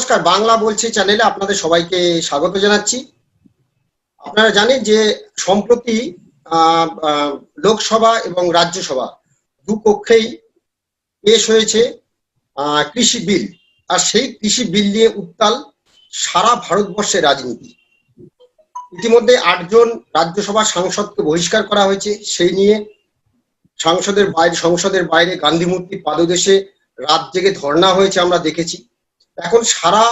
নমস্কার, বাংলা বলছি চ্যানেলে আপনাদের সবাইকে স্বাগত জানাচ্ছি। আপনারা জানেন যে সম্প্রতি লোকসভা এবং রাজ্যসভা দু পক্ষেই পেশ হয়েছে কৃষি বিল। আর সেই কৃষি বিল নিয়ে উত্তাল সারা ভারতবর্ষের রাজনীতি। ইতিমধ্যে আটজন রাজ্যসভা সাংসদকে বহিষ্কার করা হয়েছে। সেই নিয়ে সংসদের বাইরে সংসদের বাইরে গান্ধী মূর্তির পাদদেশে রাত জেগে ধর্ণা হয়েছে আমরা দেখেছি। এখন সারা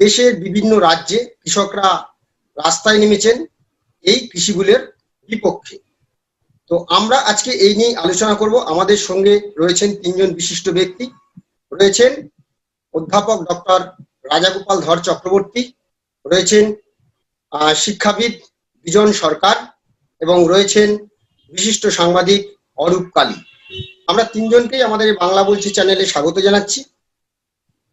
দেশের বিভিন্ন রাজ্যে কৃষকরা রাস্তায় নেমেছেন এই কৃষিগুলোর বিপক্ষে। তো আমরা আজকে এই নিয়ে আলোচনা করব। আমাদের সঙ্গে রয়েছেন তিনজন বিশিষ্ট ব্যক্তি। রয়েছেন অধ্যাপক ডক্টর রাজাগোপাল ধর চক্রবর্তী, রয়েছেন শিক্ষাবিদ বিজন সরকার এবং রয়েছেন বিশিষ্ট সাংবাদিক অরূপ কালী। আমরা তিনজনকেই আমাদের বাংলা বলছি চ্যানেলে স্বাগত জানাচ্ছি।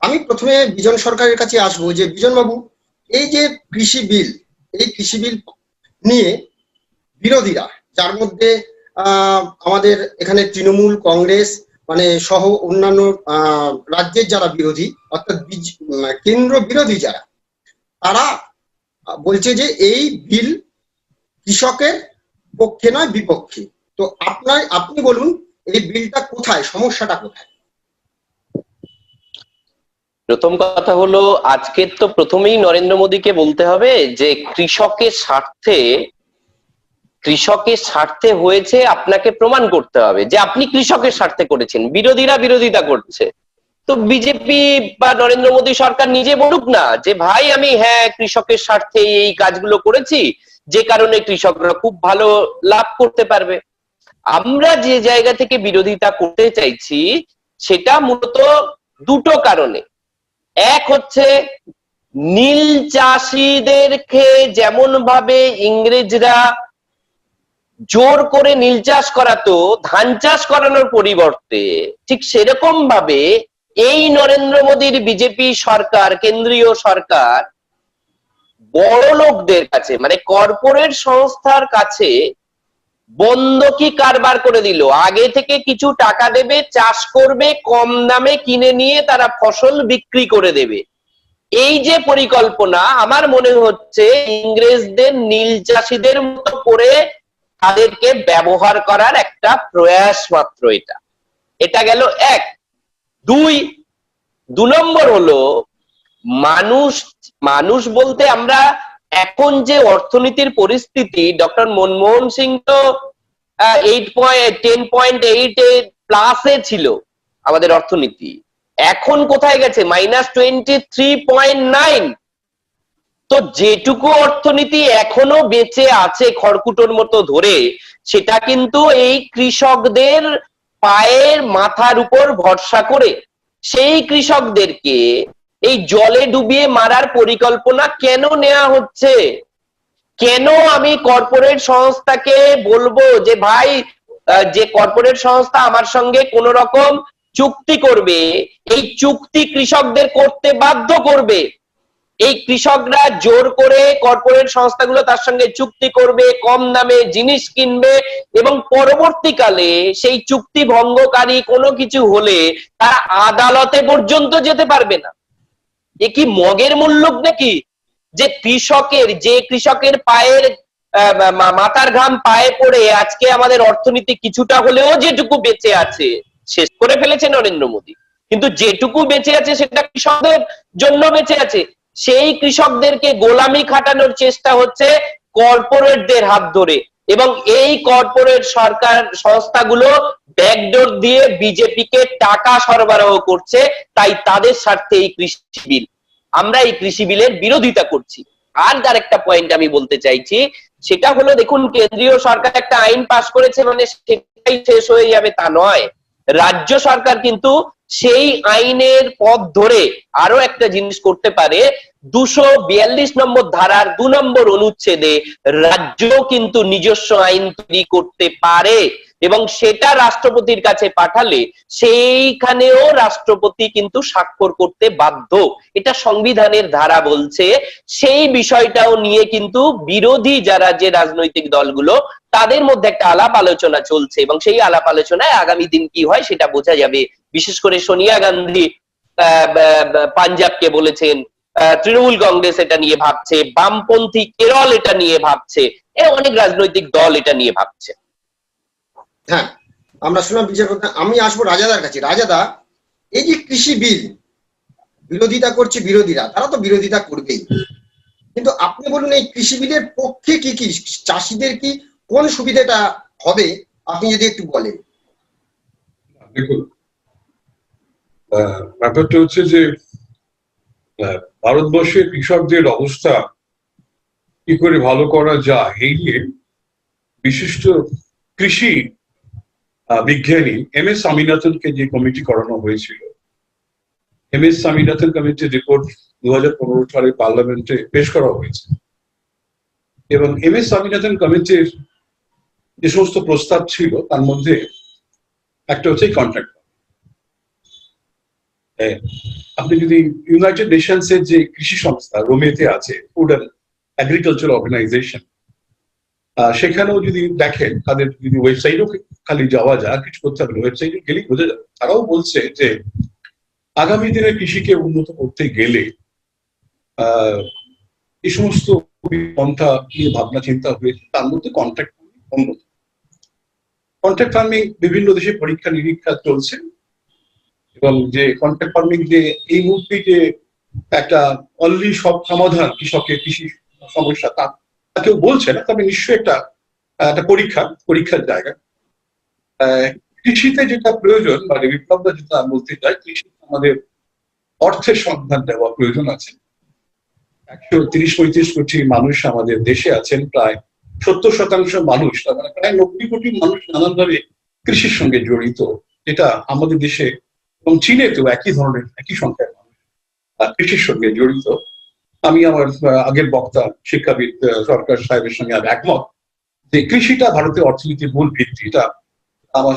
আমি প্রথমে বিজন সরকারের কাছে আসব যে বিজন বাবু এই যে কৃষি বিল, এই কৃষি বিল নিয়ে বিরোধীরা, যার মধ্যে আমাদের এখানে তৃণমূল, কংগ্রেস মানে সহ অন্যান্য রাজ্যের যারা বিরোধী, অর্থাৎ কেন্দ্র বিরোধী যারা, তারা বলছে যে, এই বিল কৃষকের পক্ষে নয়, বিপক্ষে। তো আপনার, আপনি বলুন, এই বিলটা কোথায়, সমস্যাটা কোথায়? প্রথম কথা হলো আজকে তো প্রথমেই নরেন্দ্র মোদীকে বলতে হবে যে, কৃষকের স্বার্থে কৃষকের স্বার্থে হয়েছে আপনাকে প্রমাণ করতে হবে যে, আপনি কৃষকের স্বার্থে করেছেন। বিরোধীরা বিরোধিতা করছে। তো বিজেপি বা নরেন্দ্র মোদী সরকার নিজে বলুক না যে, ভাই, আমি হ্যাঁ কৃষকের স্বার্থে এই কাজগুলো করেছি। যে কারণে কৃষকরা খুব ভালো লাভ করতে পারবে। আমরা যে জায়গা থেকে বিরোধিতা করতে চাইছি, সেটা মূলত দুটো কারণে। এক হচ্ছে, নীল চাষিদেরকে যেমন ভাবে ইংরেজরা জোর করে নীল চাষ করাতো, ধান চাষ করানোর পরিবর্তে ঠিক সেরকম ভাবে এই নরেন্দ্র মোদীর বিজেপি সরকার, কেন্দ্রীয় সরকার বড় লোকদের কাছে মানে কর্পোরেট সংস্থার কাছে বন্ধকি কারবার করে দিল? আগে থেকে কিছু টাকা দেবে, চাষ করবে, কম দামে কিনে নিয়ে তারা ফসল বিক্রি করে দেবে। এই যে পরিকল্পনা, আমার মনে হচ্ছে ইংরেজদের, নীল চাষিদের মতো করে তাদেরকে ব্যবহার করার একটা প্রয়াস মাত্র এটা। এটা গেল এক। দুই, দু নম্বর হলো, মানুষ মানুষ বলতে আমরা এখন যে অর্থনীতির পরিস্থিতি, ডক্টর মনমোহন সিং তো eight point ten point eight প্লাসে ছিল আমাদের অর্থনীতি। এখন কোথায় গেছে? Minus twenty three point nine তো যেটুকু অর্থনীতি এখনও বেঁচে আছে খড়কুটোর মতো ধরে, সেটা কিন্তু এই কৃষকদের পায়ের মাথার উপর ভরসা করে, সেই কৃষকদেরকে এই জলে ডুবিয়ে মারার পরিকল্পনা কেন নেওয়া হচ্ছে? কেন আমি কর্পোরেট সংস্থাকে বলব যে, ভাই যে কর্পোরেট সংস্থা আমার সঙ্গে কোন রকম চুক্তি করবে, এই চুক্তি কৃষকদের করতে বাধ্য করবে। এই কৃষকরা জোর করে কর্পোরেট সংস্থাগুলো তার সঙ্গে চুক্তি করবে, কম দামে জিনিস কিনবে এবং পরবর্তীকালে সেই চুক্তি ভঙ্গকারী কোনো কিছু হলে তারা আদালতে পর্যন্ত যেতে পারবে না। এ কি মগের মূল্য নাকি? যে কৃষকের যে কৃষকের পায়ের মাথার ঘাম পায়ে পড়ে আজকে আমাদের অর্থনীতি কিছুটা হলেও যেটুকু বেঁচে আছে, শেষ করে ফেলেছে নরেন্দ্র মোদী। কিন্তু যেটুকু বেঁচে আছে সেটা কৃষকদের জন্য বেঁচে আছে। সেই কৃষকদেরকে গোলামি খাটানোর চেষ্টা হচ্ছে কর্পোরেটদের হাত ধরে এবং এই কর্পোরেট সরকার সংস্থাগুলো ব্যাকডোর দিয়ে বিজেপিকে টাকা সরবরাহ করছে, তাই তাদের স্বার্থে এই কৃষি বিল। আমরা এই কৃষি বিলের বিরোধিতা করছি। আর যার একটা পয়েন্ট আমি বলতে চাইছি, সেটা হলো দেখুন, কেন্দ্রীয় সরকার একটা আইন পাশ করেছে মানে সেটাই শেষ হয়ে যাবে তা নয়। রাজ্য সরকার কিন্তু সেই আইনের পথ ধরে আরও একটা জিনিস করতে পারে। দুশো বিয়াল্লিশ নম্বর ধারার দু নম্বর অনুচ্ছেদে রাজ্য কিন্তু নিজস্ব আইন তৈরি করতে পারে। এবং সেটা রাষ্ট্রপতির কাছে পাঠালে সেইখানেও রাষ্ট্রপতি কিন্তু স্বাক্ষর করতে বাধ্য। এটা সংবিধানের ধারা বলছে। সেই বিষয়টাও নিয়ে কিন্তু বিরোধী যারা যে রাজনৈতিক দলগুলো, তাদের মধ্যে একটা আলাপ আলোচনা চলছে এবং সেই আলাপ আলোচনায় আগামী দিন কি হয় সেটা বোঝা যাবে। বিশেষ করে সোনিয়া গান্ধী পাঞ্জাবকে বলেছেন তৃণমূল কংগ্রেস এটা নিয়ে ভাবছে, বামপন্থী কেরল এটা নিয়ে ভাবছে। অনেক রাজনৈতিক দল এটা নিয়ে ভাবছে। হ্যাঁ আমরা শুনলাম বিচারপতি আমি আসব রাজাদার কাছে। রাজাদা, এই যে কৃষি বিল, বিরোধিতা করছে বিরোধীরা, তারা তো বিরোধিতা করবেই। কিন্তু আপনি বলুন, এই কৃষি বিলের পক্ষে কি কি, চাষিদের কি, কোন সুবিধাটা হবে? আপনি যদি একটু বলেন। দেখুন ব্যাপারটা হচ্ছে যে ভারতবর্ষের কৃষকদের অবস্থা কি করে ভালো করা যায় এই নিয়ে বিশিষ্ট কৃষি বিজ্ঞানী এম এস স্বামীনাথনকে যে কমিটি করানো হয়েছিল। এম এস স্বামীনাথন কমিটির রিপোর্ট দু হাজার পনেরো সালে পার্লামেন্টে পেশ করা হয়েছে। এবং এম এস স্বামীনাথন কমিটির যে সমস্ত প্রস্তাব ছিল, তার মধ্যে একটা হচ্ছে কন্ট্রাক্ট আপনি যদি ইউনাইটেড নেশনস এর যে কৃষি সংস্থা রোমেতে আছে ফুড অ্যান্ড এগ্রিকালচার অর্গানাইজেশন সেখানেও যদি দেখেন, তাদের যদি ওয়েবসাইটও খালি যাওয়া আর কিছু করতে হবে ওয়েবসাইটে গেলেই বোঝা যাবে তারাও বলছে যে আগামী দিনে কৃষিকে উন্নত করতে গেলে আহ, এই সমস্ত পন্থা নিয়ে ভাবনা চিন্তা হয়েছে তার মধ্যে কন্ট্রাক্ট অন্যতম। কন্ট্রাক্ট ফার্মিং বিভিন্ন দেশে পরীক্ষা নিরীক্ষা চলছে। এবং যে কন্ট্রাক্ট ফার্মিং যে এই মুহূর্তে যে একটা অনলি সব সমাধান কৃষকের কৃষি সমস্যা তা কেউ বলছে না তবে নিশ্চয়ই একটা একটা পরীক্ষা পরীক্ষার জায়গা। কৃষিতে যেটা প্রয়োজন মানে বিপ্লবটা যেটা বলতে চাই কৃষি আমাদের অর্থের সন্ধান দেওয়া প্রয়োজন আছে। একশো তিরিশ, পঁয়ত্রিশ কোটি মানুষ আমাদের দেশে আছেন, প্রায় সত্তর শতাংশ মানুষ, তার মানে প্রায় নব্বই কোটি মানুষ নানানভাবে কৃষির সঙ্গে জড়িত এটা আমাদের দেশে এবং চীনেতেও একই ধরনের, একই সংখ্যার মানুষ কৃষির সঙ্গে জড়িত। আমি আমার আগের বক্তা শিক্ষাবিদ সরকার সাহেবের সঙ্গে আর একমত যে কৃষিটা ভারতের অর্থনীতির মূল ভিত্তি, এটা আমার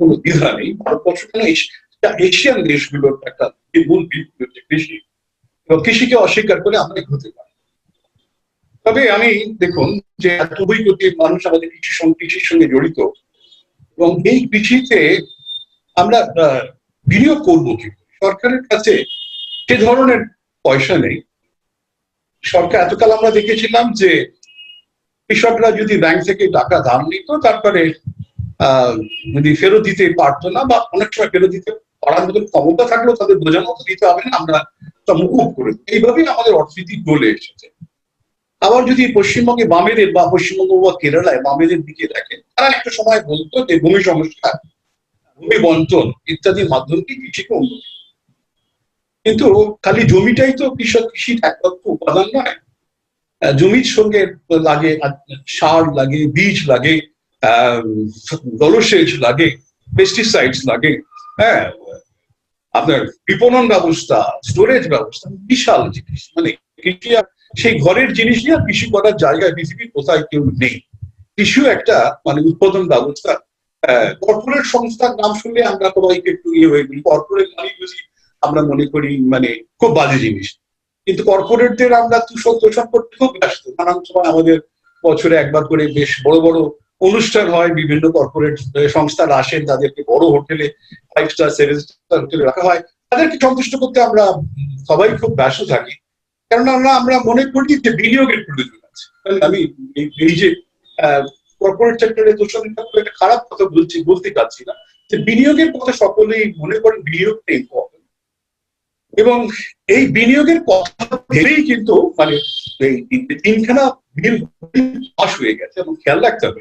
কোনো দ্বিধা নেই। ভারতবর্ষ কেন এশিয়ান দেশগুলোর একটা মূল ভিত্তি হচ্ছে কৃষি, এবং কৃষিকে অস্বীকার করে আমরা হতে পারি। তবে আমি, দেখুন, যে নব্বই কোটি মানুষ আমাদের কৃষি কৃষির সঙ্গে জড়িত, এবং এই কৃষিতে আমরা বিনিয়োগ করব কি সরকারের কাছে সে ধরনের পয়সা নেই। সরকার, এতকাল আমরা দেখেছিলাম যে কৃষকরা যদি ব্যাংক থেকে টাকা ধার নিত, তারপরে যদি ফেরত দিতে পারতো না বা অনেক সময় ফেরত দিতে পারার মতন ক্ষমতা থাকলেও তাদের বোঝার মতো দিতে হবে না, আমরা তা মুকুব করে এইভাবেই আমাদের অর্থনীতি চলে এসেছে। আবার যদি পশ্চিমবঙ্গে বামেদের বা পশ্চিমবঙ্গ বা কেরালায় বামেদের দিকে দেখেন, তারা একটা সময় বলতো যে ভূমি সমস্যা ভূমি বন্টন ইত্যাদির মাধ্যমে কৃষিকে উন্নতি। কিন্তু খালি জমিটাই তো কৃষক কৃষির একমাত্র উপাদান নয়। জমির সঙ্গে লাগে, সার লাগে, বীজ লাগে জলসেচ লাগে পেস্টিসাইডস লাগে হ্যাঁ? আপনার বিপণন ব্যবস্থা স্টোরেজ ব্যবস্থা, বিশাল জিনিস। মানে কৃষি সেই ঘরের জিনিস নিয়ে কৃষি করার জায়গায় পৃথিবীর কোথায় কেউ নেই। কৃষিও একটা মানে উৎপাদন ব্যবস্থা। কর্পোরেট সংস্থার নাম শুনলে আমরা সবাইকে একটু ইয়ে হয়ে গেলি। কর্পোরেট মানে যদি আমরা মনে করি মানে খুব বাজে জিনিস। কিন্তু কর্পোরেটদের আমরা তুষক তোষণ করতে খুব ব্যস্ত। নানান সময় আমাদের বছরে একবার করে বেশ বড় বড় অনুষ্ঠান হয়, বিভিন্ন কর্পোরেট সংস্থার আসেন, তাদেরকে বড় হোটেলে ফাইভ স্টার সেভেন স্টার হোটেলে রাখা হয়। তাদেরকে সন্তুষ্ট করতে আমরা সবাই খুব ব্যস্ত থাকি। কারণ আমরা আমরা মনে করি যে বিনিয়োগের প্রয়োজন আছে। আমি এই- যে কর্পোরেট সেক্টরে দূষণটা খুব একটা খারাপ কথা বলছি, বলতে চাচ্ছি না। যে বিনিয়োগের কথা সকলেই মনে করেন বিনিয়োগটা ইম্পর্টেন্ট এবং এই বিনিয়োগের কথা ভেবেই কিন্তু মানে এই তিনখানা বিল পাশ হয়ে গেছে এবং খেয়াল রাখতে হবে।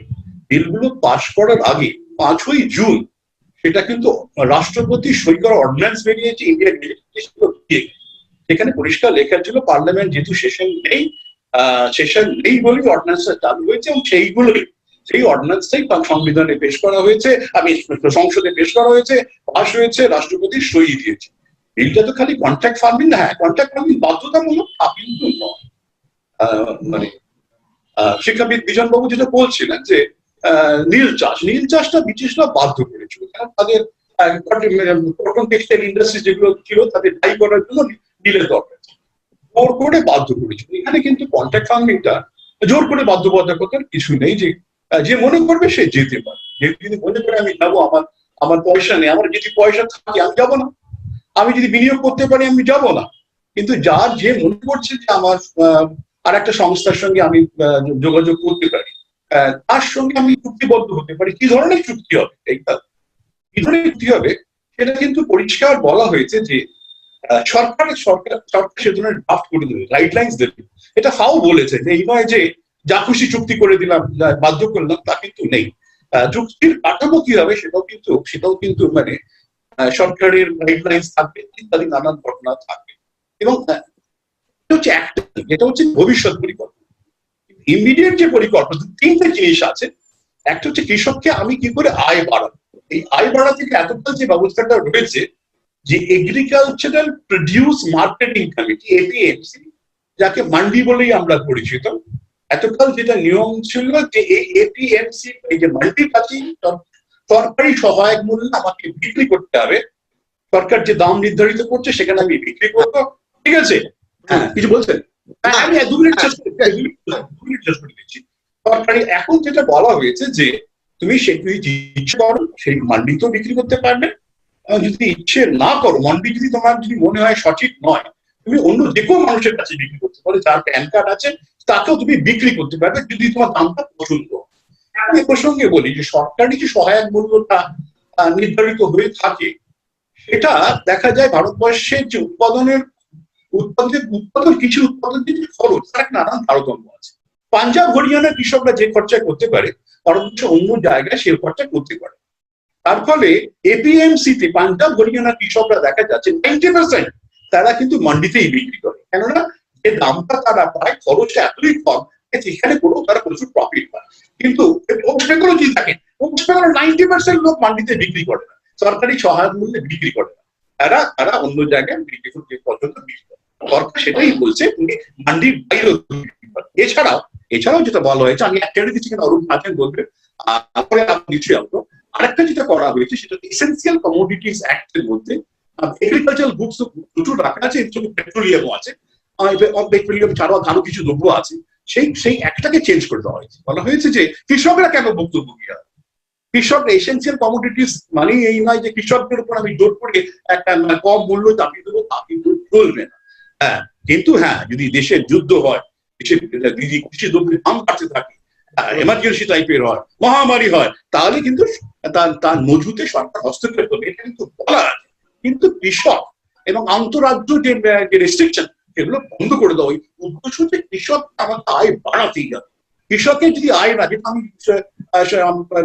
বিলগুলো পাশ করার আগে পাঁচই জুন সেটা কিন্তু রাষ্ট্রপতি সই করা অর্ডিন্যান্স বেরিয়েছে ইন্ডিয়ান সেখানে পরিষ্কার লেখা ছিল পার্লামেন্ট যেহেতু সেশন নেই সেশন নেই বলেই অর্ডিন্যান্সটা চালু হয়েছে এবং সেইগুলোই, সেই অর্ডিন্যান্সটাই সংবিধানে পেশ করা হয়েছে, আমি সংসদে পেশ করা হয়েছে পাশ হয়েছে, রাষ্ট্রপতি সই দিয়েছে। বিলটা তো খালি কন্ট্রাক্ট ফার্মিং না হ্যাঁ কন্ট্রাক্ট ফার্মিং বাধ্যতামূলক তা কিন্তু নয় মানে শিক্ষাবিদ বিজনবাবু যেটা বলছিলেন যে নীল চাষ। নীল চাষটা ব্রিটিশরা বাধ্য করেছিল। তাদের কটন টেক্সটাইল ইন্ডাস্ট্রি যেগুলো ছিল, তাদের ডাই করার জন্য নীলের দরকার জোর করে বাধ্য করেছিল। এখানে কিন্তু কন্ট্রাক্ট ফার্মিংটা জোর করে বাধ্যবাধকতার কিছু নেই যে যে মনে করবে সে যেতে পারে। যে যদি মনে করে আমি যাব, আমার আমার পয়সা নেই, আমার যদি পয়সা থাকে, আমি যাব না। আমি যদি বিনিয়োগ করতে পারি, আমি যাব না। কিন্তু যার যে মনে করছে যে আমার আর একটা সংস্থার সঙ্গে আমি যোগাযোগ করতে পারি তার সঙ্গে আমি চুক্তিবদ্ধ হতে পারি। কি ধরনের চুক্তি হবে? কি ধরনের চুক্তি হবে? সেটা কিন্তু পরিষ্কার বলা হয়েছে যে সরকারের সরকার সরকার সে ধরনের ড্রাফট করে দেবে গাইডলাইন্স দেবে। এটা ফাও বলেছে যে, এই নয় যে, যা খুশি চুক্তি করে দিলাম বাধ্য করলাম, তা কিন্তু নেই। চুক্তির কাঠামো কি হবে সেটাও কিন্তু সেটাও কিন্তু মানে সরকারের গাইডলাইন্স থাকবে ইত্যাদি নানান ঘটনা থাকবে। এবং এটা হচ্ছে একটা এটা হচ্ছে ভবিষ্যৎ পরিকল্পনা। ইমিডিয়েট যে পরিকল্পনা তিনটে জিনিস আছে। একটা হচ্ছে কৃষককে আমি কি করে আয় বাড়াবো? এই আয় বাড়া থেকে এতকাল যে ব্যবস্থাটা রয়েছে যে agricultural produce marketing committee APMC যাকে মান্ডি বলেই আমরা পরিচিত, এতকাল যেটা নিয়ম ছিল যে এই এপিএমসি এই যে মান্ডির কাছে সরকারি সহায়ক মূল্যে আমাকে বিক্রি করতে হবে। সরকার যে দাম নির্ধারিত করছে, সেখানে আমি বিক্রি করব। ঠিক আছে? হ্যাঁ কিছু বলছেন? আমি দু মিনিট শেষ দু মিনিট শেষ করে দিচ্ছি। সরকারি এখন যেটা বলা হয়েছে যে তুমি সে তুমি ইচ্ছে করো, সেই মান্ডিতেও বিক্রি করতে পারবে। যদি ইচ্ছে না করো, মন্ডি যদি তোমার যদি মনে হয় সঠিক নয়, তুমি অন্য যে কোনো মানুষের কাছে বিক্রি করতে পারো, যার প্যান কার্ড আছে, তাকেও তুমি বিক্রি করতে পারবে, যদি তোমার দামটা পছন্দ। আমি প্রসঙ্গে বলি যে সরকারি যে সহায়ক মূল্যটা নির্ধারিত হয়ে থাকে, সেটা দেখা যায় ভারতবর্ষের যে উৎপাদনের উৎপাদনের, উৎপাদন কিছু উৎপাদনের যে খরচ, তার একটা নানান তারতম্য আছে। পাঞ্জাব হরিয়ানার কৃষকরা যে খরচা করতে পারে ভারতবর্ষের অন্য জায়গায় সে খরচা করতে পারে। তার ফলে এপিএমসি তে পাঞ্জাব হরিয়ানার কৃষকরা দেখা যাচ্ছে নাইনটি পার্সেন্ট তারা কিন্তু মান্ডিতেই বিক্রি করে। কেননা যে দামটা তারা পায়, খরচটা এতই কম সেখানে করেও তারা প্রচুর প্রফিট পায়। কিন্তু বেঙ্গলও কি থাকে? নাইনটি পার্সেন্ট লোক মান্ডিতে বিক্রি করে না। সরকারি সহায়ক মূল্যে বিক্রি করে না। তারা তারা অন্য জায়গায় বিক্রি করতে পর্যন্ত বিক্রি করে সরকার সেটাই বলছে তুমি মান্ডির এছাড়াও এছাড়াও যেটা বলা হয়েছে, আমি একটা দিচ্ছি কিনা অরুণ আছেন বলবে তারপরে আমি নিশ্চয়ই আসব। আরেকটা যেটা করা হয়েছে, সেটা এসেন্সিয়াল কমোডিটিস অ্যাক্টের মধ্যে এগ্রিকালচারাল গুডস প্রচুর রাখা আছে, এর পেট্রোলিয়ামও আছে পেট্রোলিয়াম ছাড়াও আরও কিছু দ্রব্য আছে। সেই সেই একটাকে চেঞ্জ করে দেওয়া হয়েছে। বলা হয়েছে যে কৃষকরা কেন ভুক্তভোগী হয়? কৃষক এসেন্সিয়াল কমোডিটিস মানে এই নয় যে কৃষকদের উপর আমি জোর করে একটা কম মূল্য চাপিয়ে দেবো, তা কিন্তু চলবে না। হ্যাঁ কিন্তু হ্যাঁ যদি দেশের যুদ্ধ হয়, দেশের যদি কৃষি দ্রব্যের দাম বাড়তে থাকে এমার্জেন্সি টাইপের হয়, মহামারী হয়, তাহলে কিন্তু তার মজুতে সরকার হস্তক্ষেপ করবে, এটা কিন্তু বলা আছে। কিন্তু কৃষক এবং আন্তরাজ্য যে রেস্ট্রিকশন সেগুলো বন্ধ করে দেওয়া উদ্দেশ্য হচ্ছে কৃষক আমার আয় বাড়াতেই হবে। কৃষকের যদি আয় না যেটা আমি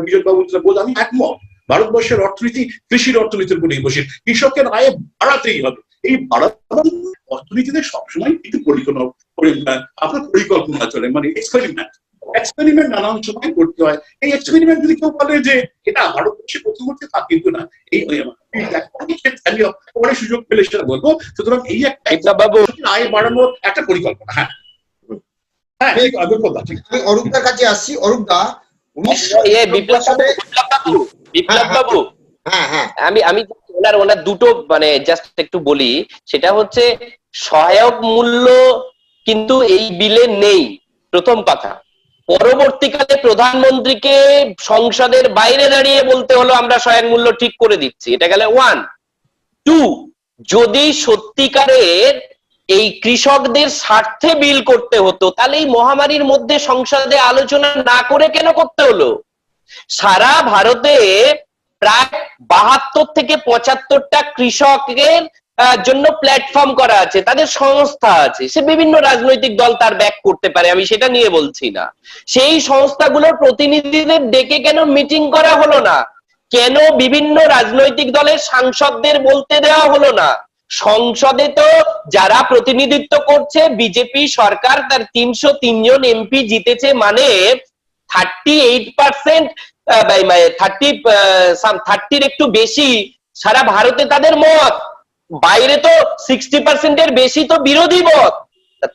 বিজয় বাবু বল আমি একমত। ভারতবর্ষের অর্থনীতি, কৃষির অর্থনীতির উপর নির্ভরশীল। কৃষকের আয় বাড়াতেই হবে। এই বাড়ানো অর্থনীতিতে সবসময় কিছু পরিকল্পনা আপনার পরিকল্পনা চলে মানে এক্সপেরিমেন্ট এক্সপেরিমেন্ট নানান সময় করতে হয়। এই এক্সপেরিমেন্ট যদি কেউ বলে যে এটা ভারতবর্ষে প্রথম হচ্ছে তা কিন্তু না। এই পরে সুযোগ পেলে সেটা বলব। সুতরাং এই একটা বাবু আয় বাড়ানোর একটা পরিকল্পনা হ্যাঁ। হ্যাঁ অরূপদার কাছে আসছি। অরূপদা বিপ্লব বাবু বিপ্লব বাবু। হ্যাঁ হ্যাঁ। আমি আমি ওনার ওনার দুটো মানে জাস্ট একটু বলি, সেটা হচ্ছে সহায়ক মূল্য কিন্তু এই বিলে নেই, প্রথম কথা। পরবর্তীকালে প্রধানমন্ত্রীকে সংসদের বাইরে দাঁড়িয়ে বলতে হলো, আমরা সহায়ক মূল্য ঠিক করে দিচ্ছি। এটা গেলে ওয়ান টু যদি সত্যিকারের এই কৃষকদের স্বার্থে বিল করতে হতো, তাহলে এই মহামারীর মধ্যে সংসদে আলোচনা না করে কেন করতে হলো? সারা ভারতে প্রায় বাহাত্তর থেকে পঁচাত্তরটা কৃষকের জন্য প্ল্যাটফর্ম করা আছে, তাদের সংস্থা আছে। সে বিভিন্ন রাজনৈতিক দল তার ব্যাক করতে পারে, আমি সেটা নিয়ে বলছি না। সেই সংস্থাগুলোর প্রতিনিধিদের ডেকে কেন মিটিং করা হলো না? কেন বিভিন্ন রাজনৈতিক দলের সাংসদদের বলতে দেওয়া হলো না? সংসদে তো যারা প্রতিনিধিত্ব করছে, বিজেপি সরকার, তার তিনশো তিনজন এমপি জিতেছে মানে থার্টি এইট পার্সেন্ট থার্টি থার্টির একটু বেশি। সারা ভারতে তাদের মত। বাইরে তো সিক্সটি পার্সেন্টের বেশি তো বিরোধী মত।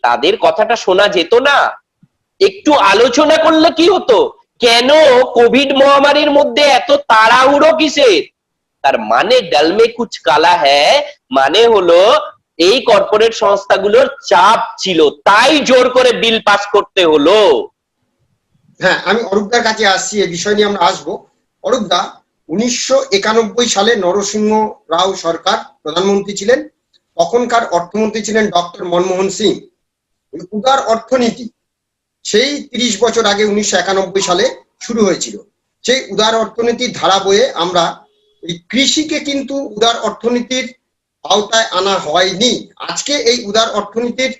তাদের কথাটা শোনা যেত না। একটু আলোচনা করলে কি হতো? কেন কোভিড মহামারীর মধ্যে এত তাড়াহুড়ো কিসের? তার মানে ডালমে কুচ কালা হ্যাঁ মানে হলো এই কর্পোরেট সংস্থাগুলোর চাপ ছিল। তাই জোর করে বিল পাস করতে হলো। হ্যাঁ আমি অরূপদার কাছে আসছি এই বিষয় নিয়ে আমরা আসব। অরূপদা, উনিশশো একানব্বই সালে নরসিংহ রাও সরকার প্রধানমন্ত্রী ছিলেন, তখনকার অর্থমন্ত্রী ছিলেন ডক্টর মনমোহন সিং। উদার অর্থনীতি, সেই তিরিশ বছর আগে উনিশশো একানব্বই সালে শুরু হয়েছিল। সেই উদার অর্থনীতির ধারা বয়ে আমরা এই কৃষিকে কিন্তু উদার অর্থনীতির আওতায় আনা হয়নি। আজকে এই উদার অর্থনীতির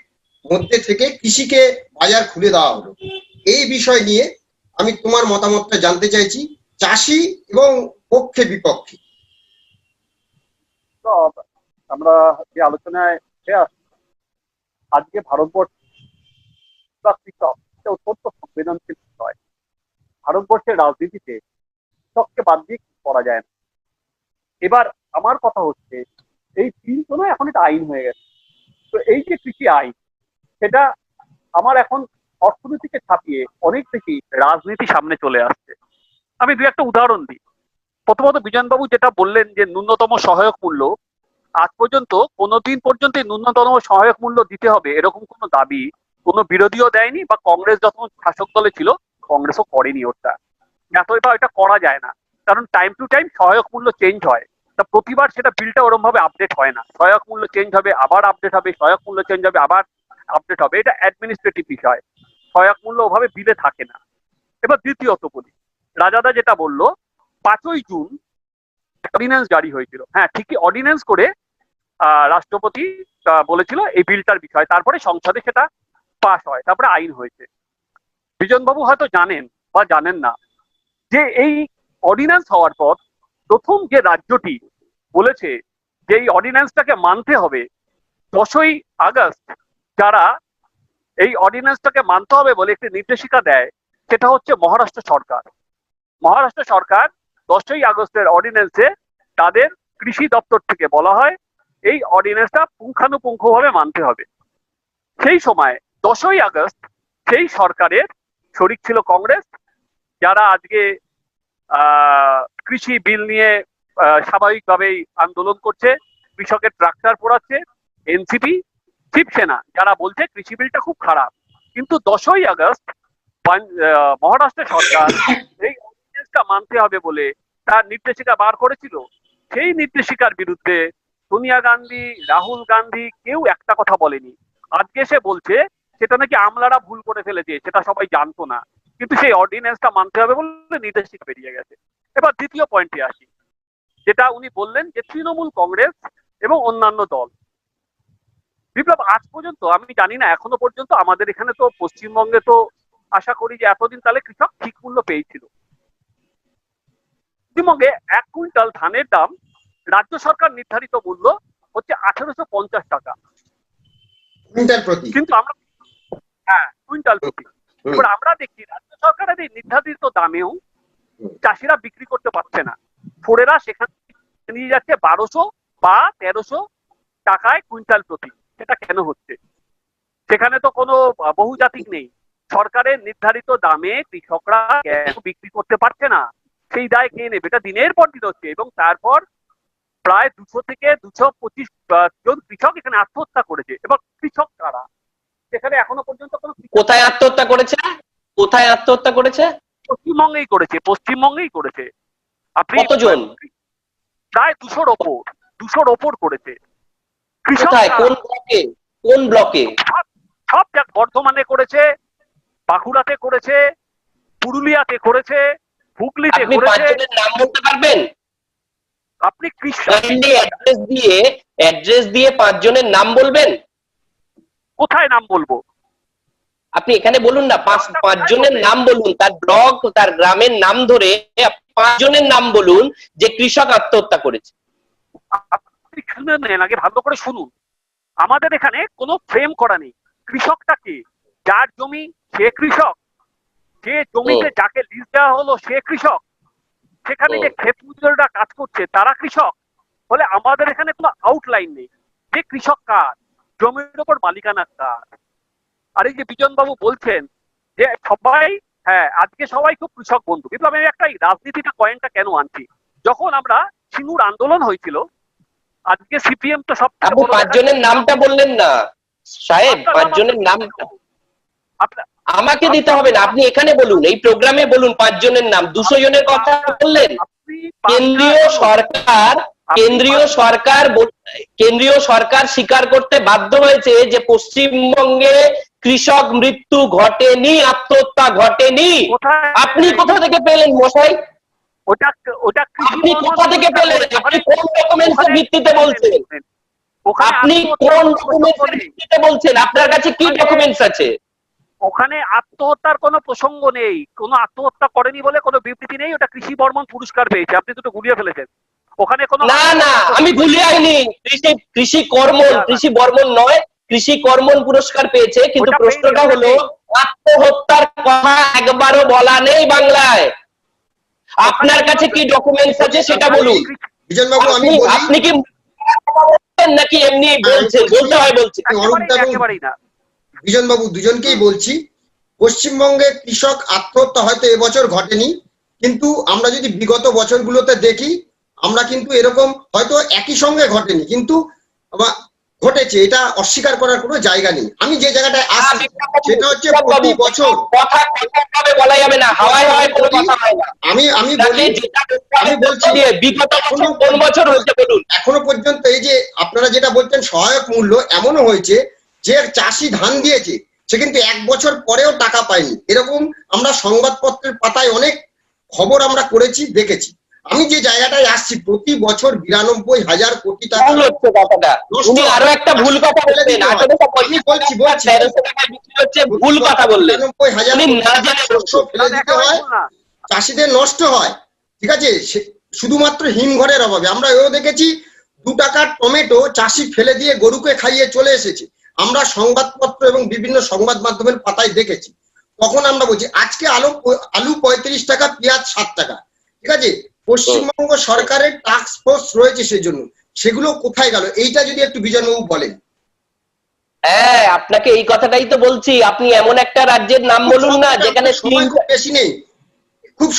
মধ্যে থেকে কৃষিকে বাজার খুলে দেওয়া হলো। এই বিষয় নিয়ে আমি তোমার মতামতটা জানতে চাইছি, চাষি এবং পক্ষে বিপক্ষে। আমরা যে আলোচনায় আজকে ভারতবর্ষ অত্যন্ত সংবেদনশীল বিষয়। ভারতবর্ষের রাজনীতিতে কৃষককে বাদ দিয়ে করা যায় না। এবার আমার কথা হচ্ছে, এই তিন তো এখন এটা আইন হয়ে গেছে। তো এই যে কৃষি আইন, সেটা আমার এখন অর্থনীতিকে ছাপিয়ে অনেক বেশি রাজনীতি সামনে চলে আসছে। আমি দু একটা উদাহরণ দিই। প্রথমত বিজয়নবাবু যেটা বললেন যে, ন্যূনতম সহায়ক মূল্য, আজ পর্যন্ত কোনোদিন পর্যন্ত ন্যূনতম সহায়ক মূল্য দিতে হবে এরকম কোনো দাবি কোনো বিরোধীও দেয়নি বা কংগ্রেস যখন শাসক দলে ছিল, কংগ্রেসও করেনি ওটা। এত এটা এটা করা যায় না। কারণ টাইম টু টাইম সহায়ক মূল্য চেঞ্জ হয়। তা প্রতিবার সেটা বিলটা ওরম ভাবে আপডেট হয় না। সহায়ক মূল্য চেঞ্জ হবে, আবার আপডেট হবে, সহায়ক মূল্য চেঞ্জ হবে, আবার আপডেট হবে। এটা অ্যাডমিনিস্ট্রেটিভ বিষয়। সহায়ক মূল্য ওভাবে বিলে থাকে না। এবার দ্বিতীয়ত বলি, রাজাদা যেটা বলল, পাঁচই জুন অর্ডিন্যান্স জারি হয়েছিল। হ্যাঁ ঠিকই অর্ডিন্যান্স করে রাষ্ট্রপতি বলেছিল এই বিলটার বিষয়। তারপরে সংসদে সেটা পাশ হয়, তারপরে আইন হয়েছে। বিজনবাবু হয়তো জানেন বা জানেন না যে এই অর্ডিন্যান্স হওয়ার পর প্রথম যে রাজ্যটি বলেছে যে এই অর্ডিন্যান্সটাকে মানতে হবে, দশই আগস্ট যারা এই অর্ডিন্যান্সটাকে মানতে হবে বলে একটি নির্দেশিকা দেয়, সেটা হচ্ছে মহারাষ্ট্র সরকার। মহারাষ্ট্র সরকার দশই আগস্টের অর্ডিন্যান্সে তাদের কৃষি দপ্তর থেকে বলা হয়, এই অর্ডিন্যান্সটা পুঙ্খানুপুঙ্খভাবে মানতে হবে। সেই সময়, দশই আগস্ট, সেই সরকারের শরিক ছিল কংগ্রেস, যারা আজকে কৃষি বিল নিয়ে স্বাভাবিকভাবেই আন্দোলন করছে, কৃষকের ট্রাক্টর পোড়াচ্ছে, এনসিপি শিবসেনা যারা বলছে কৃষি বিলটা খুব খারাপ। কিন্তু দশই আগস্ট মহারাষ্ট্র সরকার এই অর্ডিন্যান্সটা মানতে হবে বলে তার নির্দেশিকা বার করেছিল। সেই নির্দেশিকার বিরুদ্ধে সোনিয়া গান্ধী, রাহুল গান্ধী কেউ একটা কথা বলেনি। আজকে সে বলছে, সেটা নাকি আমলারা ভুল করে ফেলেছে, সেটা সবাই জানতো না। কিন্তু সেই অর্ডিন্যান্সটা মানতে হবে বলে নির্দেশিকা বেরিয়ে গেছে। এবার দ্বিতীয় পয়েন্টে আসি। যেটা উনি বললেন যে তৃণমূল কংগ্রেস এবং অন্যান্য দল বিপ্লব আজ পর্যন্ত আমি জানি না এখনও পর্যন্ত আমাদের এখানে তো পশ্চিমবঙ্গে তো আশা করি যে এতদিন তাহলে কৃষক ঠিক মূল্য পেয়েছিল। পশ্চিমবঙ্গে এক কুইন্টাল ধানের দাম রাজ্য সরকার নির্ধারিত মূল্য হচ্ছে আঠারোশো পঞ্চাশ টাকা। কিন্তু আমরা হ্যাঁ কুইন্টাল প্রতি। এবার আমরা দেখছি রাজ্য সরকারের এই নির্ধারিত দামেও চাষিরা বিক্রি করতে পারছে না। ফোরেরা সেখানে নিয়ে যাচ্ছে বারোশো বা তেরোশো টাকায় কুইন্টাল প্রতি। সেটা কেন হচ্ছে? সেখানে তো কোনো বহুজাতিক নেই। সরকারের নির্ধারিত দামে কৃষকরা বিক্রি করতে পারছে না? সেই দায় কে নেবে? এটা দিনের পর দিন হচ্ছে এবং তারপর প্রায় দুশো থেকে দুশো পঁচিশ জন কৃষক এখানে আত্মহত্যা করেছে। এবার কৃষক কারা? সেখানে এখনও পর্যন্ত কোনো কোথায় আত্মহত্যা করেছে? কোথায় আত্মহত্যা করেছে? পশ্চিমবঙ্গেই করেছে পশ্চিমবঙ্গেই করেছে। আপনি কতজন? প্রায় দুশোর ওপর দুশোর ওপর করেছে। কোথায়? কারা? কোন ব্লকে? কোন ব্লকে? সব জায়গা বর্ধমানে করেছে বাঁকুড়াতে করেছে পুরুলিয়াতে করেছে হুগলিতে করেছে। পাঁচজনের নাম বলতে পারবেন? আপনি অ্যাড্রেস দিয়ে অ্যাড্রেস দিয়ে পাঁচজনের নাম বলবেন? কোথায় নাম বলব? আপনি এখানে বলুন না পাঁচ পাঁচজনের নাম বলুন তার ব্লক তার গ্রামের নাম ধরে পাঁচজনের নাম বলুন যে কৃষক আত্মহত্যা করেছে। শুনে নেন আগে ভালো করে শুনুন। আমাদের এখানে কোনো ফ্রেম করা নেই। কৃষকটা কে? যার জমি সে কৃষক। যে জমিতে যাকে লিজ দেওয়া হলো সে কৃষক। সেখানে যে ক্ষেত মজুররা কাজ করছে তারা কৃষক। বলে আমাদের এখানে কোনো আউটলাইন নেই। যে কৃষক কার? জমির ওপর মালিকানা কার? আর এই যে বিজন বাবু বলছেন যে সবাই হ্যাঁ আজকে সবাই খুব কৃষক বন্ধু। কিন্তু আমি একটা রাজনীতিটা পয়েন্টটা কেন আনছি? যখন আমরা সিঙ্গুর আন্দোলন হয়েছিল আজকে সিপিএম তো সব বড় পাঁচজনের নামটা বললেন না। সাহেব নাম পাঁচজনের নামটা। আমাকে দিতে হবে না। আপনি এখানে বলুন এই প্রোগ্রামে বলুন পাঁচজনের নাম। দুশো জনের কথা বললেন। কেন্দ্রীয় সরকার কেন্দ্রীয় সরকার কেন্দ্রীয় সরকার স্বীকার করতে বাধ্য হয়েছে যে পশ্চিমবঙ্গে কৃষক মৃত্যু ঘটেনি আত্মহত্যা ঘটেনি। আপনি কোথা থেকে পেলেন মশাই? ওটা ওটা আপনি কোথা থেকে পেলেন? ওখানে- আপনি কোন ডকুমেন্টসের ভিত্তিতে বলছেন? আপনি আত্মহত্যার কোন প্রসঙ্গ নেই। ভিত্তিতে বলছেন? আপনার কাছে কি ডকুমেন্টস আছে? ওখানে আত্মহত্যার কোনো প্রসঙ্গ নেই। কোনো আত্মহত্যা করেনি বলে কোনো বিবৃতি নেই। ওটা কৃষি বর্মন পুরস্কার পেয়েছে। আপনি দুটো গুলিয়ে ফেলেছেন। ওখানে কোনো না না আমি ভুলে আইনি। কৃষি কৃষি কর্মন কৃষি বর্মন নয় কৃষি কর্মন পুরস্কার পেয়েছে। কিন্তু প্রশ্নটা হলো আত্মহত্যার কথা একবারও বলা নেই বাংলায়। আপনার কাছে কি ডকুমেন্টস আছে সেটা বলুন। বিজন বাবু আমি আপনি বলি আপনি কি নাকি এমনি বলছেন বলতে হয় বলছেন অরূপ একেবারেই- দাবু একেবারেই না। বিজন বাবু দুজনকেই বলছি। পশ্চিমবঙ্গে কৃষক আত্মহত্যা হয়তো এবছর ঘটেনি কিন্তু আমরা যদি বিগত বছরগুলোতে দেখি আমরা কিন্তু এরকম হয়তো একই সঙ্গে ঘটেনি। কিন্তু ঘটেছে এটা অস্বীকার করার কোনো জায়গা নেই। আমি যে জায়গাটায় আসছি সেটা হচ্ছে প্রতি বছর। বলা যাবে না হাওয়ায় হাওয়ায় কোনো কথা হয় না। আমি আমি বলি আমি বলছি বিগত কোন বছর হয়েছে বলুন। এখনও পর্যন্ত এই যে আপনারা যেটা বলছেন সহায়ক মূল্য এমনও হয়েছে যে চাষি ধান দিয়েছে সে কিন্তু এক বছর পরেও টাকা পায়নি। এরকম আমরা সংবাদপত্রের পাতায় অনেক খবর আমরা করেছি দেখেছি। আমি যে জায়গাটায় আসছি প্রতি বছর বিরানব্বই হাজার কোটি টাকা উনি আরও একটা ভুল কথা বললেন। বলছি, বলছি। হচ্ছে ভুল কথা বললেন। ফেলে দিতে হয় চাষিদের নষ্ট হয় ঠিক আছে? শুধুমাত্র হিমঘরের অভাবে। আমরা এও দেখেছি দু টাকার টমেটো চাষি ফেলে দিয়ে গরুকে খাইয়ে চলে এসেছে। আমরা সংবাদপত্র এবং বিভিন্ন সংবাদ মাধ্যমের পাতায় দেখেছি। তখন আমরা বলছি আজকে আলু আলু পঁয়ত্রিশ টাকা পেঁয়াজ সাত টাকা ঠিক আছে? পশ্চিমবঙ্গ সরকারের টাস্ক ফোর্স রয়েছে সেজন্য। সেগুলো কোথায় গেল? এইটা যদি একটু বিজয়বাবু বলেন। হ্যাঁ আপনাকে এই কথাটাই তো বলছি। আপনি এমন একটা রাজ্যের নাম বলুন না যেখানে বেশি নেই। খুব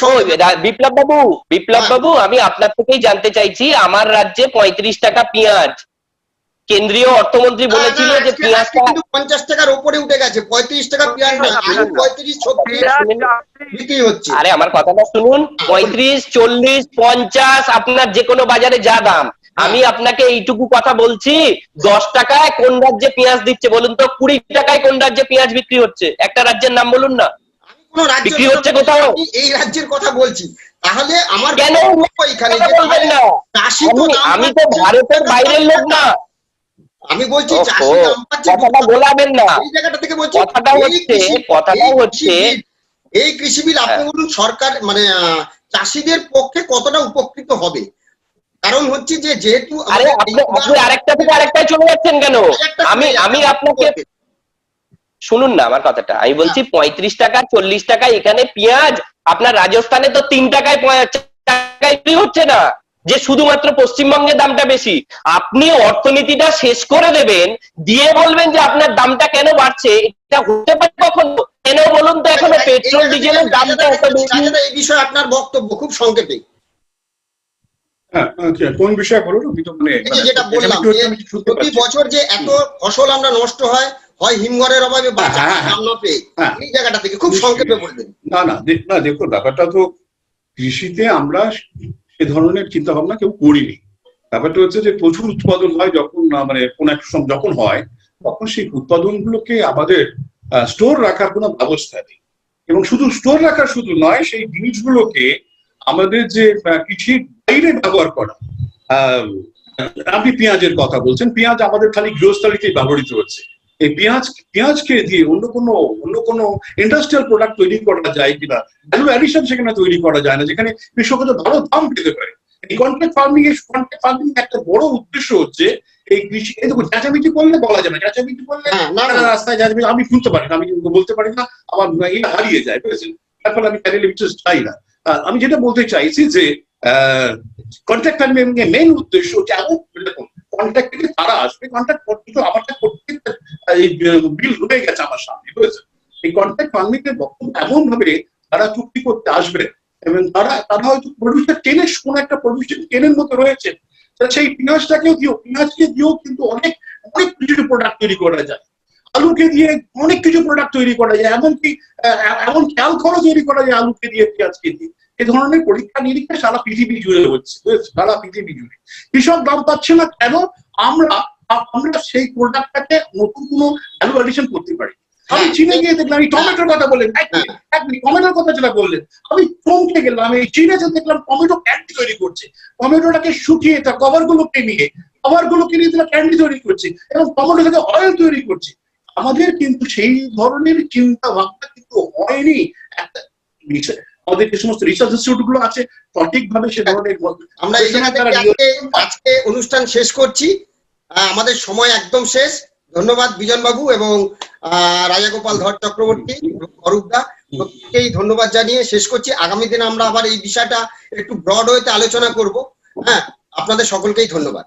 বিপ্লব বাবু বিপ্লব হ্যাঁ। বাবু আমি আপনার থেকেই জানতে চাইছি আমার রাজ্যে পঁয়ত্রিশ টাকা পেঁয়াজ। কেন্দ্রীয় অর্থমন্ত্রী বলেছিল যে পেঁয়াজটা কিন্তু পঞ্চাশ টাকার উপরে উঠে গেছে পঁয়ত্রিশ টাকা পেঁয়াজ না আলু পঁয়ত্রিশ ছত্রিশ পেঁয়াজ আপনি- বিক্রি হচ্ছে। আরে আমার কথাটা শুনুন পঁয়ত্রিশ চল্লিশ পঞ্চাশ আপনার যে কোনো বাজারে যা দাম। আমি আপনাকে এইটুকু কথা বলছি দশ টাকায় কোন রাজ্যে পেঁয়াজ দিচ্ছে বলুন তো? কুড়ি টাকায় কোন রাজ্যে পেঁয়াজ বিক্রি হচ্ছে? একটা রাজ্যের নাম বলুন না। বিক্রি হচ্ছে কোথাও? এই রাজ্যের কথা বলছি। তাহলে আমার কেন? এখানে যে বলবেন না। আমি- তো ভারতের বাইরের লোক না। আমি বলছি কথাটা গোলাবেন না। এই জায়গাটা থেকে বলছি কথাটা হচ্ছে- কথাটা এই হচ্ছে- কৃষি বিল- এই কৃষি বিল আপনি হ্যাঁ। বলুন সরকার মানে চাষিদের পক্ষে কতটা উপকৃত হবে? কারণ হচ্ছে যে যেহেতু আরে আপনি আরেকটা থেকে আরেকটায় চলে যাচ্ছেন কেন? আমি আমি আপনাকে শুনুন না আমার কথাটা। আমি বলছি পঁয়ত্রিশ টাকা চল্লিশ টাকা এখানে পেঁয়াজ আপনার রাজস্থানে তো তিন টাকায় টাকায় হচ্ছে না। যে শুধুমাত্র পশ্চিমবঙ্গের দামটা বেশি আপনি অর্থনীতিটা শেষ করে দেবেন দিয়ে বলবেন যে আপনার দামটা কেন বাড়ছে এটা হতে পারে কখনো? কেন বলুন তো এখনও পেট্রোল ডিজেলের দামটা এত বেশি? এই বিষয়ে আপনার বক্তব্য খুব সংক্ষেপে। হ্যাঁ আচ্ছা, কোন বিষয়ে বলুন? আমি তো মানে যেটা বললাম আমি শুনতে প্রতি বছর যে এত ফসল আমরা নষ্ট হয় হয় হিমঘরের অভাবে বা হ্যাঁ, হ্যাঁ, না পেয়ে হ্যাঁ। এই জায়গাটা থেকে খুব সংক্ষেপে বলবেন না না না দেখুন ব্যাপারটা তো কৃষিতে আমরা সে ধরনের চিন্তা ভাবনা কেউ করিনি। ব্যাপারটা হচ্ছে যে প্রচুর উৎপাদন হয় যখন মানে কোন এক সময় যখন হয়, তখন সেই উৎপাদনগুলোকে আমাদের স্টোর রাখার কোনো ব্যবস্থা নেই। এবং শুধু স্টোর রাখা শুধু নয়, সেই জিনিসগুলোকে আমাদের যে কৃষির বাইরে ব্যবহার করা আপনি পেঁয়াজের কথা বলছেন, পেঁয়াজ আমাদের খালি গৃহস্থালিতেই ব্যবহৃত হচ্ছে। এই পেঁয়াজ পেঁয়াজকে দিয়ে অন্য কোনো অন্য কোনো ইন্ডাস্ট্রিয়াল প্রোডাক্ট তৈরি করা যায় কিনা? ভ্যালু অ্যাডিশন সেখানে তৈরি করা যায় না যেখানে কৃষকদের ভালো দাম পেতে পারে। এই কন্ট্রাক্ট ফার্মিং এর কন্ট্রাক্ট ফার্মিং একটা বড় উদ্দেশ্য হচ্ছে এই কৃষি এই দেখো চেঁচামেচি করলে বলা যাবে না। চেঁচামেচি করলে হ্যাঁ না রাস্তায় চেঁচামেচি আমি শুনতে পারি না আমি কিন্তু বলতে পারি না। আমার ইয়ে হারিয়ে যায় বুঝেছেন? তার ফলে আমি চ্যানেলে ইন্টারেস্ট চাই না। আমি যেটা বলতে চাইছি যে কন্ট্রাক্ট ফার্মিং এর মেইন উদ্দেশ্য হচ্ছে এমন থেকে তারা আসবে কন্ট্রাক্ট কিন্তু আমারটা করতে এই বিল রয়ে গেছে আমার সামনে বুঝেছেন এই কন্ট্রাক্ট ফার্মিং বক্তব্য এমন ভাবে তারা চুক্তি করতে আসবে এবং তারা তারা হয়তো প্রডিউসার টেনের কোন একটা প্রডিউসার টেনের মতো রয়েছে। সেই পেঁয়াজটাকেও দিও, পেঁয়াজকে দিয়েও কিন্তু অনেক অনেক কিছু প্রোডাক্ট তৈরি করা যায়। আলুকে দিয়ে অনেক কিছু প্রোডাক্ট তৈরি করা যায়, এমনকি এমন অ্যালকোহলও তৈরি করা যায় আলুকে দিয়ে, পেঁয়াজকে দিয়ে। এ ধরনের পরীক্ষা নিরীক্ষা সারা পৃথিবী জুড়ে হচ্ছে সারা পৃথিবী জুড়ে। কৃষক দাম পাচ্ছে না কেন? আমরা আমরা সেই প্রোডাক্টটাকে নতুন কোনো ভ্যালু এডিশন করতে পারি। আমি চীনে গিয়ে দেখলাম এই টমেটোর কথা বললেন এক মিনিট, এক মিনিট টমেটোর কথা যেটা বললেন আমি চমকে গেলাম এই চীনে যে দেখলাম টমেটো ক্যান্ডি তৈরি করছে টমেটোটাকে শুকিয়ে তার কভার গুলোকে নিয়ে কভার গুলোকে নিয়ে তারা ক্যান্ডি তৈরি করছে এবং টমেটো থেকে অয়েল তৈরি করছে। আমাদের কিন্তু সেই ধরনের চিন্তা ভাবনা কিন্তু হয়নি। একটা আমাদের যে সমস্ত রিসার্চ ইনস্টিটিউটগুলো আছে সঠিকভাবে সে ধরনের আমরা আজকে অনুষ্ঠান শেষ করছি। আমাদের সময় একদম শেষ। ধন্যবাদ বিজন বাবু এবং আহ, রাজাগোপাল ধর চক্রবর্তী এবং অরূপদা প্রত্যেকেই ধন্যবাদ জানিয়ে শেষ করছি। আগামী দিনে আমরা আবার এই বিষয়টা একটু ব্রড হইতে আলোচনা করব। হ্যাঁ আপনাদের সকলকেই ধন্যবাদ।